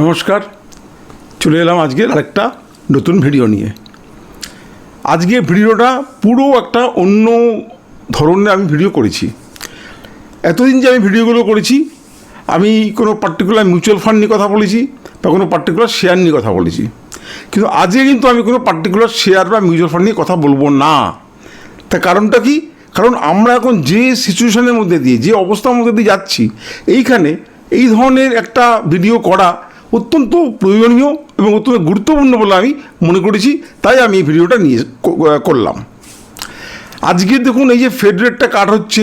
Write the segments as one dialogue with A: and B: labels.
A: নমস্কার, চলে এলাম আজকের আরেকটা নতুন ভিডিও নিয়ে। আজকে ভিডিওটা পুরো একটা অন্য ধরনের আমি ভিডিও করেছি। এতদিন যে আমি ভিডিওগুলো করেছি, আমি কোনো পার্টিকুলার মিউচুয়াল ফান্ড নিয়ে কথা বলেছি বা কোনো পার্টিকুলার শেয়ার নিয়ে কথা বলেছি। কিন্তু আজকে কিন্তু আমি কোনো পার্টিকুলার শেয়ার বা মিউচুয়াল ফান্ড নিয়ে কথা বলব না। তার কারণটা কি? কারণ আমরা এখন যে সিচুয়েশনের মধ্যে দিয়ে, যে অবস্থার মধ্যে দিয়ে যাচ্ছি, এইখানে এই ধরনের একটা ভিডিও করা অত্যন্ত প্রয়োজনীয় এবং অত্যন্ত গুরুত্বপূর্ণ বলে আমি মনে করেছি। তাই আমি এই ভিডিওটা নিয়ে করলাম। আজকে দেখুন এই যে ফেড রেটটা কাট হচ্ছে,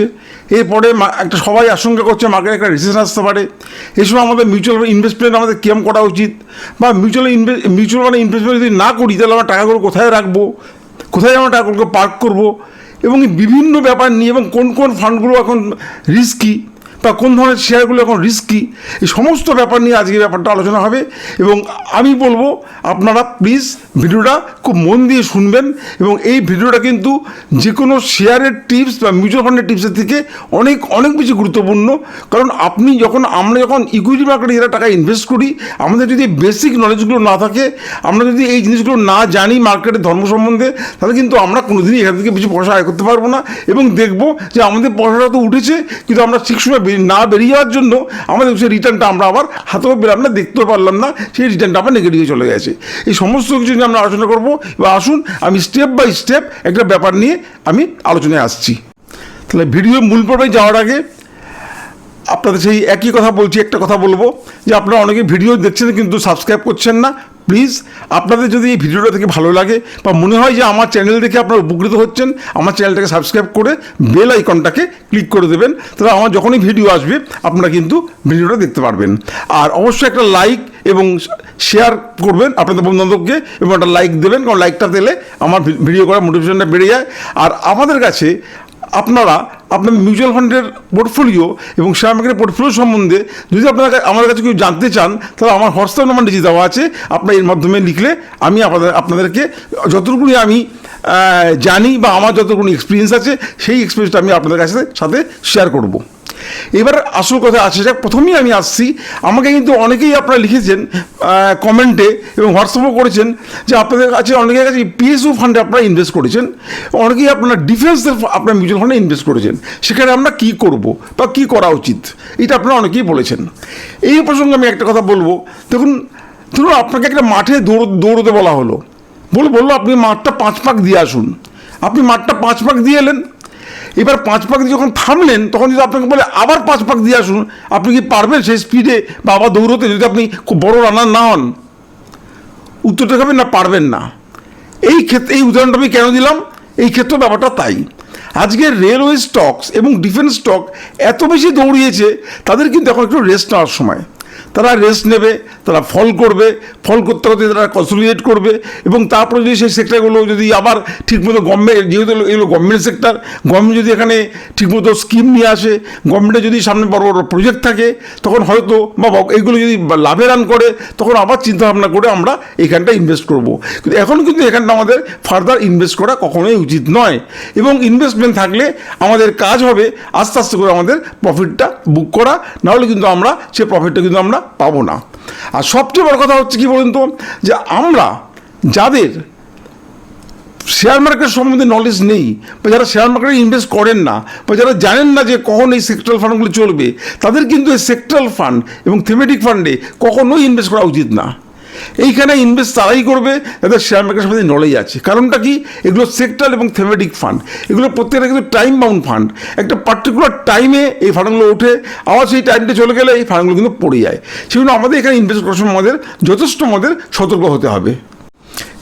A: এরপরে একটা সবাই আশঙ্কা করছে মার্কেটে একটা রিসেশন আসতে পারে। এই সময় আমাদের মিউচুয়াল ইনভেস্টমেন্ট আমাদের কেমন করা উচিত? বা মিউচুয়াল ইনভেস্ট মিউচুয়াল ফান্ডে ইনভেস্টমেন্ট যদি না করি, তাহলে আমরা টাকাগুলো কোথায় রাখব? কোথায় আমরা টাকাগুলোকে পার্ক করব? এবং বিভিন্ন ব্যাপার নিয়ে এবং কোন কোন ফান্ডগুলো এখন রিস্কি বা কোন ধরনের শেয়ারগুলো এখন রিস্কি এই সমস্ত ব্যাপার নিয়ে আজকে ব্যাপারটা আলোচনা হবে এবং আমি বলব আপনারা প্লিজ ভিডিওটা খুব মন দিয়ে শুনবেন এবং এই ভিডিওটা কিন্তু যে কোনো শেয়ারের টিপস বা মিউচুয়াল ফান্ডের টিপসের থেকে অনেক অনেক বেশি গুরুত্বপূর্ণ। কারণ আপনি যখন, আমরা যখন ইকুইটি মার্কেটে যারা টাকা ইনভেস্ট করি, আমাদের যদি বেসিক নলেজগুলো না থাকে, আমরা যদি এই জিনিসগুলো না জানি মার্কেটের ধর্ম সম্বন্ধে, তাহলে কিন্তু আমরা কোনোদিনই এখান থেকে কিছু পয়সা আয় করতে পারব না এবং দেখব যে আমাদের পয়সাটা তো উঠেছে, কিন্তু আমরা ঠিক সময় না বেরিয়ে যাওয়ার জন্য আমাদের সেই রিটার্নটা আমরা আবার হাতেও পেলাম না দেখতেও পারলাম না, সেই রিটার্নটা আবার নেগেটিভে চলে গেছে। এই সমস্ত কিছু নিয়ে আমরা আলোচনা করব। এবার আসুন, আমি স্টেপ বাই স্টেপ একটা ব্যাপার নিয়ে আমি আলোচনায় আসছি। তাহলে ভিডিও মূল পর্বে যাওয়ার আগে আপনাদের সেই একই কথা বলছি, একটা কথা বলব, যে আপনারা অনেকে ভিডিও দেখছেন কিন্তু সাবস্ক্রাইব করছেন না প্লিজ আপনাদের যদি এই ভিডিওটা থেকে ভালো লাগে বা মনে হয় যে আমার চ্যানেল দেখে আপনারা উপকৃত হচ্ছেন, আমার চ্যানেলটাকে সাবস্ক্রাইব করে বেল আইকনটাকে ক্লিক করে দেবেন, তাহলে আমার যখনই ভিডিও আসবে, আপনারা কিন্তু ভিডিওটা দেখতে পারবেন। আর অবশ্যই একটা লাইক এবং শেয়ার করবেন আপনাদের বন্ধুবান্ধবকে এবং একটা লাইক দেবেন, কারণ লাইকটা দিলে আমার ভিডিও করার মোটিভেশনটা বেড়ে যায়। আর আমাদের কাছে আপনারা আপনার মিউচুয়াল ফান্ডের পোর্টফোলিও এবং শেয়ার মার্কেটের পোর্টফোলিও সম্বন্ধে যদি আপনারা আমার কাছে কেউ জানতে চান, তাহলে আমার হোয়াটসঅ্যাপ নাম্বার নিচে দেওয়া আছে, আপনার এর মাধ্যমে লিখলে আমি আপনাদের, আপনাদেরকে যতটুকুনি আমি জানি বা আমার যতটুকুনি এক্সপিরিয়েন্স আছে, সেই এক্সপিরিয়েন্সটা আমি আপনাদের কাছে, সাথে শেয়ার করব। এবার আসল কথা আছে যাক প্রথমেই আমি আসছি, আমাকে কিন্তু অনেকেই আপনারা লিখেছেন কমেন্টে এবং হোয়াটসঅ্যাপও করেছেন যে আপনাদের কাছে, অনেকের কাছে পিএসইউ ফান্ডে আপনারা ইনভেস্ট করেছেন, অনেকেই আপনারা ডিফেন্সের আপনার মিউচুয়াল ফান্ডে ইনভেস্ট করেছেন। সেখানে আমরা কী করব বা কী করা উচিত? এটা আপনারা অনেকেই বলেছেন। এই প্রসঙ্গে আমি একটা কথা বলব। দেখুন, ধরুন আপনাকে একটা মাঠে দৌড়, দৌড়তে বলা হলো। বলে বলল আপনি মাঠটা পাঁচ পাক দিয়ে আসুন। আপনি মাঠটা পাঁচ পাক দিয়ে এলেন এবার পাঁচ পাক দিয়ে যখন থামলেন, তখন যদি আপনাকে বলে, আবার পাঁচ পাক দিয়ে আসুন আপনি কি পারবেন সেই স্পিডে বা আবার দৌড়তে যদি আপনি খুব বড় রানার না হন? উত্তরটা খাবেন না, পারবেন না। এই ক্ষেত্রে এই উদাহরণটা আমি কেন দিলাম? এই ক্ষেত্রে ব্যাপারটা তাই। আজকে রেলওয়ে স্টকস এবং ডিফেন্স স্টক এত বেশি দৌড়িয়েছে, তাদের কিন্তু এখন একটু রেস্ট নেওয়ার সময়। তারা রেস্ট নেবে, তারা ফল করবে, ফল করতে করতে তারা কনসোলিডেট করবে এবং তারপরে যদি সেই সেক্টরগুলো যদি আবার ঠিকমতো গভর্নমেন্ট যেহেতু এগুলো গভর্নমেন্ট সেক্টর গভর্নমেন্ট যদি এখানে ঠিকমতো স্কিম নিয়ে আসে গভর্নমেন্টে যদি সামনে বড় বড় প্রজেক্ট থাকে, তখন হয়তো বা এইগুলো যদি লাভে রান করে, তখন আবার চিন্তা ভাবনা করে আমরা এখানটা ইনভেস্ট করব। কিন্তু এখন কিন্তু এখানটা আমাদের ফার্দার ইনভেস্ট করা কখনোই উচিত নয় এবং ইনভেস্টমেন্ট থাকলে আমাদের কাজ হবে আস্তে আস্তে করে আমাদের প্রফিটটা বুক করা, নাহলে কিন্তু আমরা সে প্রফিটটা কিন্তু আমরা পাবো না। আর সবচেয়ে বড় কথা হচ্ছে কি বলুন তো, যে আমরা যাদের শেয়ার মার্কেট সম্বন্ধে নলেজ নেই, বা যারা শেয়ার মার্কেটে ইনভেস্ট করেন না, বা যারা জানেন না যে কখন এই সেক্টরাল ফান্ডগুলো চলবে, তাদের কিন্তু এই সেক্টরাল ফান্ড এবং থিমেটিক ফান্ডে কখনোই ইনভেস্ট করা উচিত না। এইখানে ইনভেস্ট তারাই করবে যাদের শেয়ার মার্কেট সম্বন্ধে নলেজ আছে। কারণটা কি? এগুলো সেক্টরাল এবং থেমেটিক ফান্ড এগুলো প্রত্যেকটা কিন্তু টাইম বাউন্ড ফান্ড একটা পার্টিকুলার টাইমে এই ফান্ডগুলো ওঠে, আবার সেই টাইমটা চলে গেলে এই ফান্ডগুলো কিন্তু পড়ে যায়। সেজন্য আমাদের এখানে ইনভেস্ট করার সময় আমাদের যথেষ্ট আমাদের সতর্ক হতে হবে।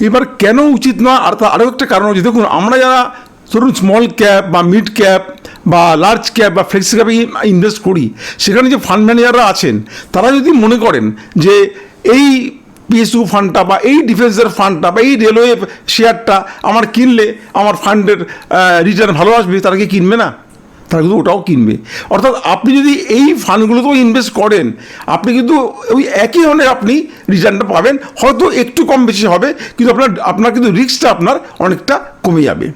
A: এবার কেন উচিত নয় আর তার আরও একটা কারণ হচ্ছে, দেখুন, আমরা যারা ধরুন স্মল ক্যাপ বা মিড ক্যাপ বা লার্জ ক্যাপ বা ফ্লেক্সি ক্যাপে ইনভেস্ট করি, সেখানে যে ফান্ড ম্যানেজাররা আছেন, তারা যদি মনে করেন যে এই পিএসইউ ফান্ডটা বা এই ডিফেন্সের ফান্ডটা বা এই রেলওয়ে শেয়ারটা আমার কিনলে আমার ফান্ডের রিটার্ন ভালো আসবে, তারা কি কিনবে না? তারা কিন্তু ওটাও কিনবে। অর্থাৎ আপনি যদি এই ফান্ডগুলোতেও ইনভেস্ট করেন, আপনি কিন্তু ওই একই ধরনের আপনি রিটার্নটা পাবেন। হয়তো একটু কম বেশি হবে, কিন্তু আপনার আপনার কিন্তু রিস্কটা আপনার অনেকটা কমে যাবে।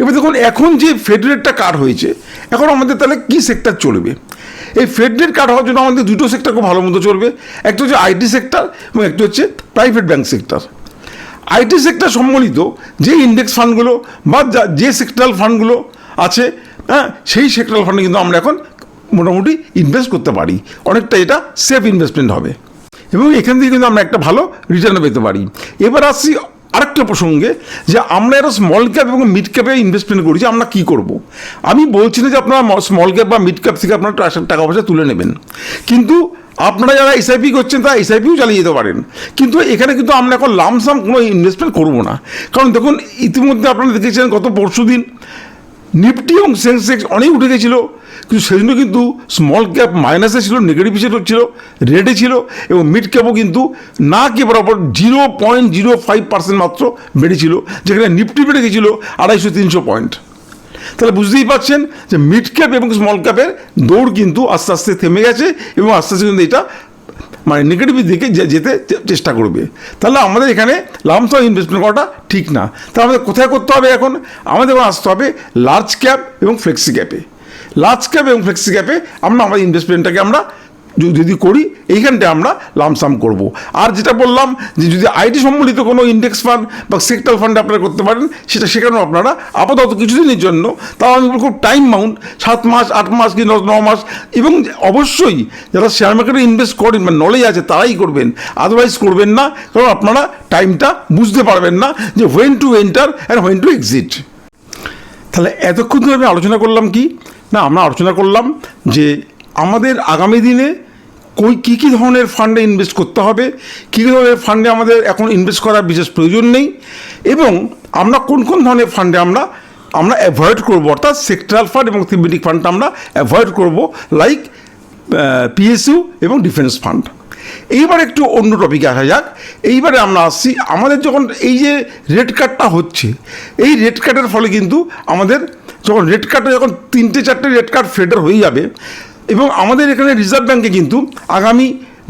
A: এবার দেখুন, এখন যে ফেডারেটটা কার হয়েছে, এখন আমাদের তাহলে কী সেক্টর চলবে? এই ফেড রেট কাট হওয়ার জন্য আমাদের দুটো সেক্টর খুব ভালো মতো চলবে। একটা হচ্ছে আইটি সেক্টর এবং একটা হচ্ছে private bank sector IT sector সম্বলিত যে ইন্ডেক্স ফান্ডগুলো বা যে সেক্টরাল ফান্ডগুলো আছে হ্যাঁ সেই সেক্টরাল ফান্ডে কিন্তু আমরা এখন মোটামুটি ইনভেস্ট করতে পারি। অনেকটা এটা সেফ ইনভেস্টমেন্ট হবে। এবং এখান থেকে কিন্তু আমরা একটা ভালো রিটার্ন পেতে পারি। এবার আসছি আরেকটা প্রসঙ্গে যে আমরা এরা স্মল ক্যাপ এবং মিড ক্যাপে ইনভেস্টমেন্ট করেছি আমরা কী করব। আমি বলছি না যে আপনারা স্মল ক্যাপ বা মিড ক্যাপ থেকে আপনারা টাকা পয়সা তুলে নেবেন। কিন্তু আপনারা যারা এসআইপি করছেন তারা এসআইপিও চালিয়ে যেতে পারেন। কিন্তু এখানে কিন্তু আমরা এখন লামসাম কোনো ইনভেস্টমেন্ট করব না। কারণ দেখুন, ইতিমধ্যে আপনারা দেখেছেন গত পরশু দিন নিফটি এবং সেন্সেক্স অনেক উঠে গেছিল। কিন্তু সেজন্য কিন্তু স্মল ক্যাপ মাইনাসে ছিল নেগেটিভ ছিল রেডে ছিল এবং মিড ক্যাপও কিন্তু না কে বরাবর zero point zero five percent মাত্র বেড়েছিল, যেখানে নিফটি বেড়ে গেছিল আড়াইশো তিনশো পয়েন্ট তাহলে বুঝতেই পারছেন যে মিড ক্যাপ এবং স্মল ক্যাপের দৌড় কিন্তু আস্তে আস্তে থেমে গেছে এবং আস্তে আস্তে কিন্তু এটা মানে নেগেটিভের দিকে যেতে চেষ্টা করবে। তাহলে আমাদের এখানে লামসাম ইনভেস্টমেন্ট করাটা ঠিক না। তাহলে আমাদের কোথায় করতে হবে এখন? আমাদের আসতে হবে লার্জ ক্যাপ এবং ফ্লেক্সি ক্যাপে লার্জ ক্যাপ এবং ফ্লেক্সি ক্যাপে আমরা আমাদের ইনভেস্টমেন্টটাকে আমরা যদি- করি, এইখানটা আমরা লামসাম করব। আর যেটা বললাম যে, যদি আইটি সম্বলিত কোনো ইন্ডেক্স ফান্ড বা সেক্টর ফান্ড আপনারা করতে পারেন, সেটা সেখানেও আপনারা আপাতত কিছুদিনের জন্য, তাও আমি খুব টাইম মাউন্ট সাত মাস, আট মাস কি ন মাস, এবং অবশ্যই যারা শেয়ার মার্কেটে ইনভেস্ট করেন বা নলেজ আছে, তারাই করবেন। আদারওয়াইজ করবেন না, কারণ আপনারা টাইমটা বুঝতে পারবেন না যে when to enter and when to exit তাহলে এতক্ষণ ধরে আমি আলোচনা করলাম কি? না, আমরা আলোচনা করলাম যে আমাদের আগামী দিনে কই কী কী ধরনের ফান্ডে ইনভেস্ট করতে হবে, কী কী ধরনের ফান্ডে আমাদের এখন ইনভেস্ট করার বিশেষ প্রয়োজন নেই, এবং আমরা কোন কোন ধরনের ফান্ডে আমরা আমরা অ্যাভয়েড করব, অর্থাৎ সেক্টরাল ফান্ড এবং থিমেটিক ফান্ডটা আমরা অ্যাভয়েড করব লাইক পিএসইউ এবং ডিফেন্স ফান্ড এইবার একটু অন্য টপিকে আসা যাক, এইবারে আমরা আসছি, আমাদের যখন এই যে রেড কার্ডটা হচ্ছে, এই রেড কার্ডের ফলে কিন্তু আমাদের যখন রেড কার্ডে যখন তিনটে চারটে রেড কার্ড ফেডার হয়ে যাবে আমাদের এখানে রিজার্ভ ব্যাঙ্কে কিন্তু আগামী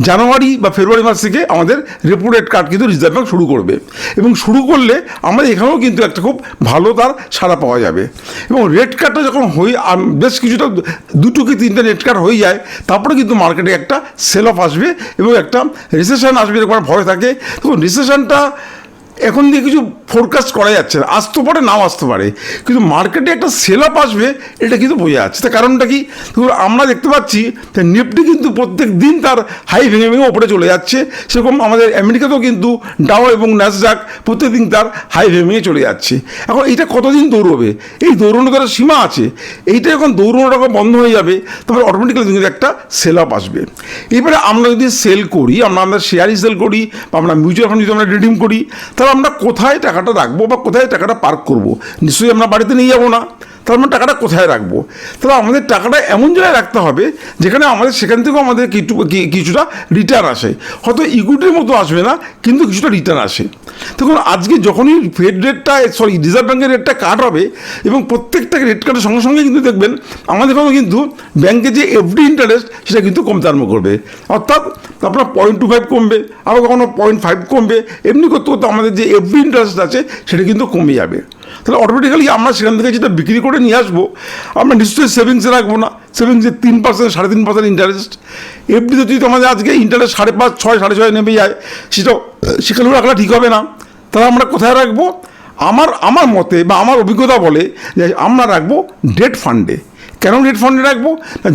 A: জানুয়ারি বা ফেব্রুয়ারি মাস থেকে আমাদের রেপো রেট কার্ড কিন্তু রিজার্ভ ব্যাঙ্ক শুরু করবে। এবং শুরু করলে আমাদের এখানেও কিন্তু একটা খুব ভালো তার সাড়া পাওয়া যাবে। এবং রেট কার্ডটা যখন হয়ে বেশ কিছুটা দুটো কি তিনটে রেট কার্ড হয়ে যায়, তারপরে কিন্তু মার্কেটে একটা সেল অফ আসবে এবং একটা রিসেশন আসবে এরকম ভয় থাকে। তখন রিসেশনটা এখন দিয়ে কিছু ফোরকাস্ট করা যাচ্ছে না। আসতে পারে, নাও আসতে পারে। কিন্তু মার্কেটে একটা সেল আপ আসবে, এটা কিন্তু বোঝা যাচ্ছে। তার কারণটা কি? আমরা দেখতে পাচ্ছি যে নিফটি কিন্তু প্রত্যেক দিন তার হাই ভেঙে ভেঙে ওপরে চলে যাচ্ছে। সেরকম আমাদের আমেরিকাতেও কিন্তু ডাও এবং ন্যাসডাক প্রত্যেক দিন তার হাই ভেঙে ভেঙে চলে যাচ্ছে। এখন এইটা কতদিন দৌড়বে? এই দৌড়ানো তার সীমা আছে। এইটা যখন দৌড়ানোটা বন্ধ হয়ে যাবে তারপরে অটোমেটিক্যালি কিন্তু একটা সেল আপ আসবে। এবারে আমরা যদি সেল করি, আমরা আমরা শেয়ারই সেল করি, বা আমরা মিউচুয়াল ফান্ড যদি আমরা রিডিম করি তাহলে আমরা কোথায় টাকাটা রাখব বা কোথায় টাকাটা পার্ক করব? নিশ্চয়ই আমরা বাড়িতে নিয়ে যাব না। তাহলে আমরা টাকাটা কোথায় রাখব? তাহলে আমাদের টাকাটা এমন জায়গায় রাখতে হবে যেখানে আমাদের সেখান থেকেও আমাদের কিছু কিছুটা রিটার্ন আসে। হয়তো ইকুইটির মতো আসবে না, কিন্তু কিছুটা রিটার্ন আসে। দেখুন, আজকে যখনই ফেড রেটটা সরি রিজার্ভ ব্যাঙ্কের রেটটা কাট হবে এবং প্রত্যেকটা রেট কাটের সঙ্গে সঙ্গে কিন্তু দেখবেন আমাদের কিন্তু ব্যাংকে যে এফডি ইন্টারেস্ট সেটা কিন্তু কমতে আরম্ভ করবে। অর্থাৎ আপনার পয়েন্ট টু ফাইভ কমবে, আবার কখনো পয়েন্ট ফাইভ কমবে, এমনি করতে করতে আমাদের যে এফডি ইন্টারেস্ট আছে, সেটা কিন্তু কমে যাবে। তাহলে অটোমেটিক্যালি আমরা সেখান থেকে যেটা বিক্রি করে নিয়ে আসব, আমরা নিশ্চয়ই সেভিংসে রাখব না। সেভিংসে তিন পার্সেন্ট সাড়ে তিন পার্সেন্ট ইন্টারেস্ট এফডিতে যদি আমাদের আজকে ইন্টারেস্ট সাড়ে পাঁচ, ছয়, সাড়ে ছয় নেমে যায়, সেটা সেখানেও রাখলে ঠিক হবে না। তাহলে আমরা কোথায় রাখব? আমার আমার মতে বা আমার অভিজ্ঞতা বলে যে আমরা রাখব ডেট ফান্ডে কেন ডেট ফান্ডে রাখব?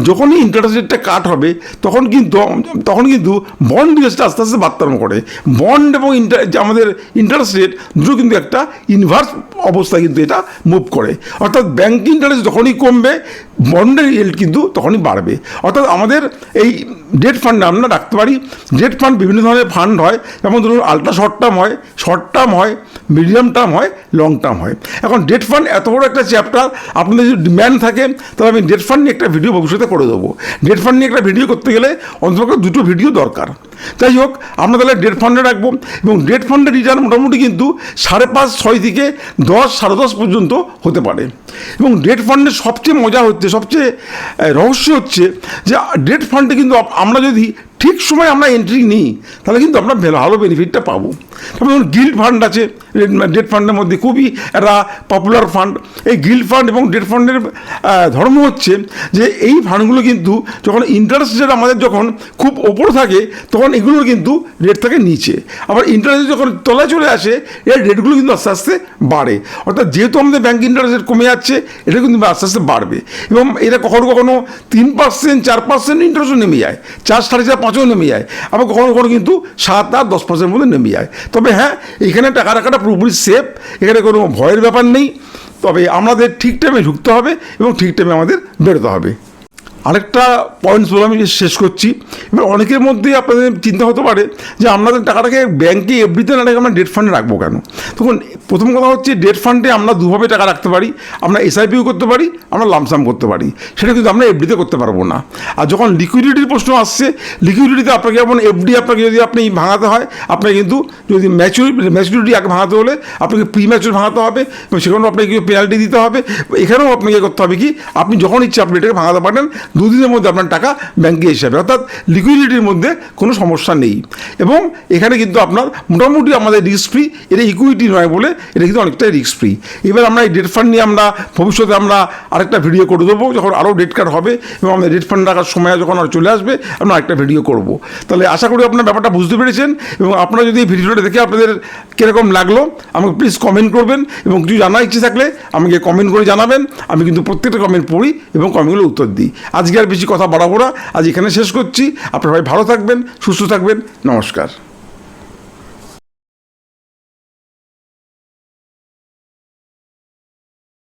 A: যখনই ইন্টারেস্ট রেটটা কাট হবে, তখন কিন্তু তখন কিন্তু বন্ড ইন্টারেস্ট আস্তে আস্তে বাত্তারণ করে। বন্ড এবং ইন্টার আমাদের ইন্টারেস্ট রেট দুটো কিন্তু একটা ইনভার্স অবস্থা কিন্তু এটা মুভ করে। অর্থাৎ ব্যাঙ্ক ইন্টারেস্ট যখনই কমবে বন্ডের ইয়েল্ড কিন্তু তখনই বাড়বে। অর্থাৎ আমাদের এই ডেট ফান্ড আমরা রাখতে পারি। ডেট ফান্ড বিভিন্ন ধরনের ফান্ড হয়, যেমন ধরুন আলট্রা শর্ট টার্ম হয় শর্ট টার্ম হয় মিডিয়াম টার্ম হয় লং টার্ম হয়। এখন ডেট ফান্ড এত বড় একটা চ্যাপ্টার আপনাদের যদি ডিম্যান্ড থাকে, তাহলে আমি ডেট ফান্ড নিয়ে একটা ভিডিও ভবিষ্যতে করে দেবো। ডেট ফান্ড নিয়ে একটা ভিডিও করতে গেলে অন্তত দুটো ভিডিও দরকার। যাই হোক, আমরা তাহলে ডেট ফান্ডে রাখব এবং ডেট ফান্ডের রিটার্ন মোটামুটি কিন্তু সাড়ে পাঁচ, ছয় থেকে দশ, সাড়ে দশ পর্যন্ত হতে পারে। এবং ডেট ফান্ডের সবচেয়ে মজা হচ্ছে, সবচেয়ে রহস্য হচ্ছে যে ডেট ফান্ডে কিন্তু আমরা যদি ঠিক সময় আমরা এন্ট্রি নিই, তাহলে কিন্তু আমরা ভালো বেনিফিটটা পাবো। তারপর ধরুন গিল্ড ফান্ড আছে ডেট ফান্ডের মধ্যে খুবই একটা পপুলার ফান্ড এই গিল্ড ফান্ড এবং ডেট ফান্ডের ধর্ম হচ্ছে যে এই ফান্ডগুলো কিন্তু যখন ইন্টারেস্ট রেট আমাদের যখন খুব ওপরে থাকে, তখন এগুলোর কিন্তু রেট থাকে নিচে। আবার ইন্টারেস্ট যখন তলায় চলে আসে, এর রেটগুলো কিন্তু আস্তে আস্তে বাড়ে। অর্থাৎ যেহেতু আমাদের ব্যাঙ্ক ইন্টারেস্ট রেট কমে যাচ্ছে, এটা কিন্তু আস্তে আস্তে বাড়বে। এবং এটা কখনো কখনো তিন পার্সেন্ট চার পার্সেন্ট ইন্টারেস্টও নেমে যায়, চার সাড়ে চার পাঁচও নেমে যায়। আবার কখনো কখনো কিন্তু সাত আট দশ পার্সেন্ট মধ্যে নেমে যায়। তবে হ্যাঁ এখানে টাকা রাখাটা পুরোপুরি সেফ, এখানে কোনো ভয়ের ব্যাপার নেই। তবে আমাদের ঠিক টাইমে ঢুকতে হবে এবং ঠিক টাইমে আমাদের বেরোতে হবে। আরেকটা পয়েন্টস বলে আমি শেষ করছি। এবার অনেকের মধ্যেই আপনাদের চিন্তা হতে পারে যে আপনাদের টাকাটাকে ব্যাংকে এফডিতে না রেখে আমরা ডেট ফান্ডে রাখব কেন? তখন প্রথম কথা হচ্ছে ডেট ফান্ডে আমরা দুভাবে টাকা রাখতে পারি, আমরা এসআইপিও করতে পারি, আমরা লামসাম করতে পারি। সেটা কিন্তু আমরা এফডিতে করতে পারব না। আর যখন লিকুইডিটির প্রশ্ন আসছে লিকুইডিটিতে আপনাকে যেমন এফডি আপনাকে যদি আপনি ভাঙাতে হয়, আপনাকে কিন্তু যদি ম্যাচুরিটি ম্যাচুরিটি আগে ভাঙাতে হলে আপনাকে প্রি ম্যাচুর ভাঙাতে হবে, এবং সেখানেও আপনাকে পেনাল্টি দিতে হবে। এখানেও আপনাকে করতে হবে কি, আপনি যখন ইচ্ছে আপনি এটাকে ভাঙাতে পারেন দুদিনের মধ্যে আপনার টাকা ব্যাংকে এসে যাবে। অর্থাৎ লিকুইডিটির মধ্যে কোনো সমস্যা নেই। এবং এখানে কিন্তু আপনার মোটামুটি আমাদের রিস্ক ফ্রি এটা ইকুইটি নয় বলে এটা কিন্তু অনেকটাই রিস্ক ফ্রি এবার আমরা এই ডেট ফান্ড নিয়ে আমরা ভবিষ্যতে আমরা আরেকটা ভিডিও করে দেবো, যখন আরও ডেট কার্ড হবে এবং আমাদের ডেট ফান্ড রাখার সময় যখন আর চলে আসবে, আমরা আরেকটা ভিডিও করব। তাহলে আশা করি আপনার ব্যাপারটা বুঝতে পেরেছেন এবং আপনারা যদি এই ভিডিওটা দেখে আপনাদের কীরকম লাগল, আমাকে প্লিজ কমেন্ট করবেন এবং কিছু জানার ইচ্ছে থাকলে আমাকে কমেন্ট করে জানাবেন। আমি কিন্তু প্রত্যেকটা কমেন্ট পড়ি এবং কমেন্টগুলো উত্তর দিই। আজকে আর বেশি কথা বাড়াবো না। আজ এখানে শেষ করছি। আপনারা ভাই ভালো থাকবেন, সুস্থ থাকবেন। নমস্কার।